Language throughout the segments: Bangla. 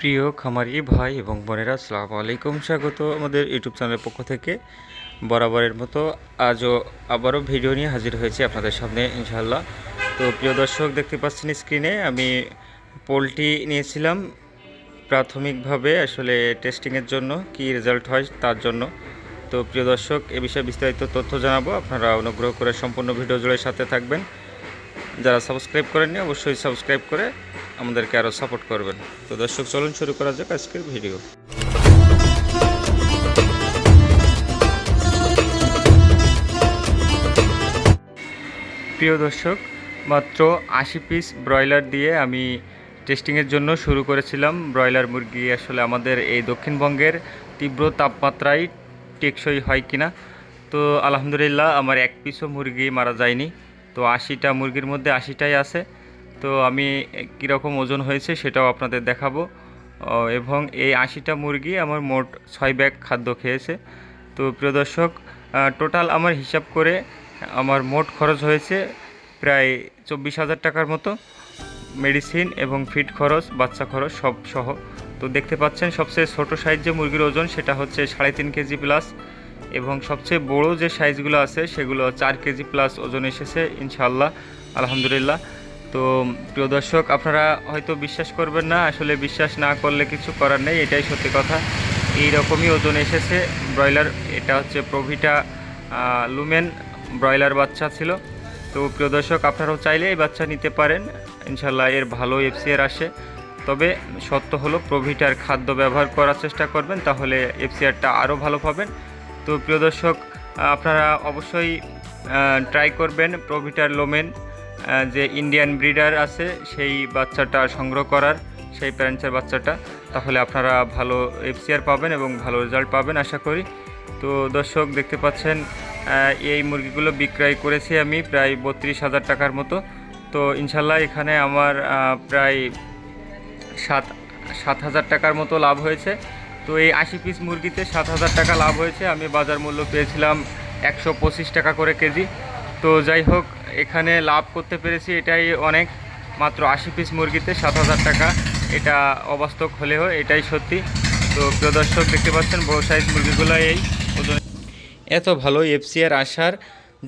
প্রিয় খামারি ভাই এবং বোনেরা, আসসালামু আলাইকুম। স্বাগত আমাদের ইউটিউব চ্যানেলের পক্ষ থেকে। বরাবরের মতো আজও আবারও ভিডিও নিয়ে হাজির হয়েছি আপনাদের সামনে, ইনশাআল্লাহ। তো প্রিয় দর্শক, দেখতে পাচ্ছেন স্ক্রিনে আমি পোলট্রি নিয়েছিলাম প্রাথমিকভাবে আসলে টেস্টিংয়ের জন্য, কি রেজাল্ট হয় তার জন্য। তো প্রিয় দর্শক, এ বিষয়ে বিস্তারিত তথ্য জানাব। আপনারা অনুগ্রহ করে সম্পূর্ণ ভিডিও জুড়ে সাথে থাকবেন। যারা সাবস্ক্রাইব করেননি, অবশ্যই সাবস্ক্রাইব করে আমাদেরকে আরও সাপোর্ট করবেন। তো দর্শক, চলুন শুরু করা যাক আজকের ভিডিও প্রিয় দর্শক, মাত্র আশি পিস ব্রয়লার দিয়ে আমি টেস্টিংয়ের জন্য শুরু করেছিলাম। ব্রয়লার মুরগি আসলে আমাদের এই দক্ষিণবঙ্গের তীব্র তাপমাত্রায় টেকসই হয় কিনা। তো আলহামদুলিল্লাহ, আমার এক পিসও মুরগি মারা যায়নি। তো আশিটা মুরগির মধ্যে আশিটাই আছে। তো আমি কীরকম ওজন হয়েছে সেটাও আপনাদের দেখাবো। এবং এই আশিটা মুরগি আমার মোট ছয় ব্যাগ খাদ্য খেয়েছে। তো প্রিয় দর্শক টোটাল আমার হিসাব করে আমার মোট খরচ হয়েছে প্রায় চব্বিশ হাজার টাকার মতো। মেডিসিন এবং ফিড খরচ, বাচ্চা খরচ সব সহ। তো দেখতে পাচ্ছেন, সবচেয়ে ছোটো সাইজ যে মুরগির ওজন সেটা হচ্ছে সাড়ে তিন কেজি প্লাস এবং সবচেয়ে বড় যে সাইজগুলো আছে সেগুলো চার কেজি প্লাস ওজন এসেছে, ইনশাআল্লাহ, আলহামদুলিল্লাহ। তো প্রিয় দর্শক, আপনারা হয়তো বিশ্বাস করবেন না, আসলে বিশ্বাস না করলে কিছু করার নেই, এটাই সত্যি কথা। এই রকমই ওজন এসেছে, ব্রয়লার, এটা হচ্ছে প্রভিটা লুমেন ব্রয়লার বাচ্চা ছিল। তো প্রিয় দর্শক, আপনারাও চাইলে এই বাচ্চা নিতে পারেন ইনশাল্লাহ এর ভালো এফসিআর আসে। তবে সত্য হলো, প্রভিটার খাদ্য ব্যবহার করার চেষ্টা করবেন, তাহলে এফসিআরটা আরও ভালো পাবেন। তো প্রিয় দর্শক আপনারা অবশ্যই ট্রাই করবেন প্রভিটার লোমেন। যে ইন্ডিয়ান ব্রিডার আছে, সেই বাচ্চাটা সংগ্রহ করার, সেই প্যারেন্টসের বাচ্চাটা, তাহলে আপনারা ভালো এফসিআর পাবেন এবং ভালো রেজাল্ট পাবেন, আশা করি। তো দর্শক, দেখতে পাচ্ছেন এই মুরগিগুলো বিক্রয় করেছি আমি প্রায় বত্রিশ হাজার টাকার মতো। তো ইনশাল্লাহ এখানে আমার প্রায় সাত সাত হাজার টাকার মতো লাভ হয়েছে। তো এই আশি পিস মুরগিতে সাত হাজার টাকা লাভ হয়েছে। আমি বাজার মূল্য পেয়েছিলাম একশো পঁচিশ টাকা করে কেজি। তো যাই হোক, এখানে লাভ করতে পেরেছি এটাই অনেক। মাত্র আশি পিস মুরগিতে সাত হাজার টাকা। এটা অবাস্তব হলেও এটাই সত্যি। তো প্রিয় দর্শক, দেখতে পাচ্ছেন বড় সাইজ মুরগিগুলো এই। এত ভালো এফসিআর আসার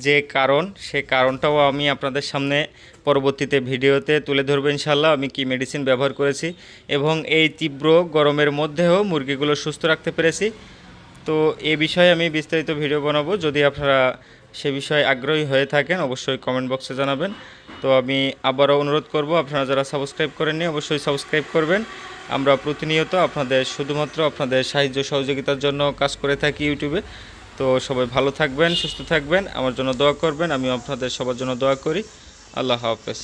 যে কারণ, সে কারণটাও আমি আপনাদের সামনে পরবর্তীতে ভিডিওতে তুলে ধরবো ইনশাল্লাহ আমি কি মেডিসিন ব্যবহার করেছি এবং এই তীব্র গরমের মধ্যেও মুরগিগুলো সুস্থ রাখতে পেরেছি। তো এ বিষয়ে আমি বিস্তারিত ভিডিও বানাবো। যদি আপনারা সে বিষয়ে আগ্রহী হয়ে থাকেন, অবশ্যই কমেন্ট বক্সে জানাবেন। তো আমি আবারও অনুরোধ করব, আপনারা যারা সাবস্ক্রাইব করেননি, অবশ্যই সাবস্ক্রাইব করবেন। আমরা প্রতিনিয়ত আপনাদের, শুধুমাত্র আপনাদের সাহায্য সহযোগিতার জন্য কাজ করে থাকি ইউটিউবে। তো সবাই ভালো থাকবেন, সুস্থ থাকবেন, আমার জন্য দোয়া করবেন আমি আপনাদের সবার জন্য দোয়া করি। আল্লাহ হাফেজ।